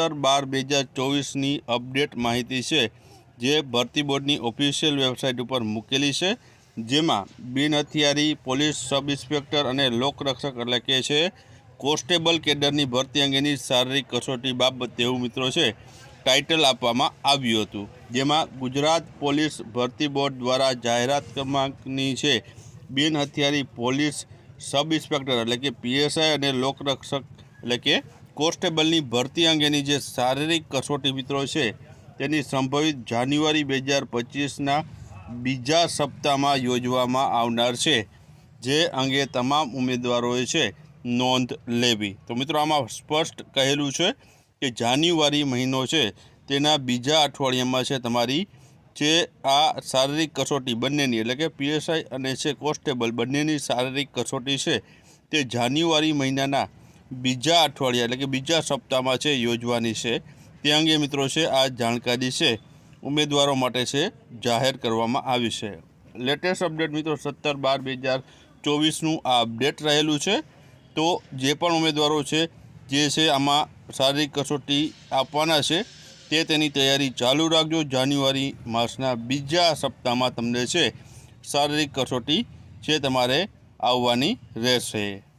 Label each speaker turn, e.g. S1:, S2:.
S1: સત્તર બાર બે હજાર ચોવીસની અપડેટ માહિતી છે, જે ભરતી બોર્ડની ઓફિશિયલ વેબસાઇટ ઉપર મૂકેલી છે, જેમાં બિન હથિયારી, પોલીસ સબ ઇન્સ્પેક્ટર અને લોકરક્ષક એટલે કે છે, કોન્સ્ટેબલ કેડરની ભરતી અંગેની શારીરિક કસોટી બાબત તેવું મિત્રો છે, ટાઇટલ આપવામાં આવ્યું હતું. જેમાં ગુજરાત પોલીસ ભરતી બોર્ડ દ્વારા જાહેરાત ક્રમાંકની છે, બિન હથિયારી, પોલીસ સબ ઇન્સ્પેક્ટર એટલે કે પીએસઆઈ અને લોકરક્ષક એટલે કે કોન્સ્ટેબલની ભરતી અંગેની જે શારીરિક કસોટી મિત્રો છે, તેની સંભવિત જાન્યુઆરી બે હજાર પચીસના બીજા સપ્તાહમાં યોજવામાં આવનાર છે, જે અંગે તમામ ઉમેદવારોએ છે, નોંધ લેવી. તો મિત્રો, આમાં સ્પષ્ટ કહેલું છે કે જાન્યુઆરી મહિનો છે, તેના બીજા અઠવાડિયામાં છે તમારી જે આ શારીરિક કસોટી બંનેની, એટલે કે પીએસઆઈ અને છે કોન્સ્ટેબલ બંનેની શારીરિક કસોટી છે, તે જાન્યુઆરી મહિનાના બીજા અઠવાડિયા એટલે કે બીજા સપ્તાહમાં છે યોજવાની છે. તે અંગે મિત્રો છે આ જાણકારી છે. ઉમેદવારો માટે છે જાહેર કરવામાં આવી છે. લેટેસ્ટ અપડેટ મિત્રો સત્તર બાર બે હજાર ચોવીસનું આ અપડેટ રહેલું છે. તો જે પણ ઉમેદવારો છે, જે છે આમાં શારીરિક કસોટી આપવાના છે, તે તેની તૈયારી ચાલુ રાખજો. જાન્યુઆરી માસના બીજા સપ્તાહમાં તમને છે શારીરિક કસોટી છે તમારે આવવાની રહેશે.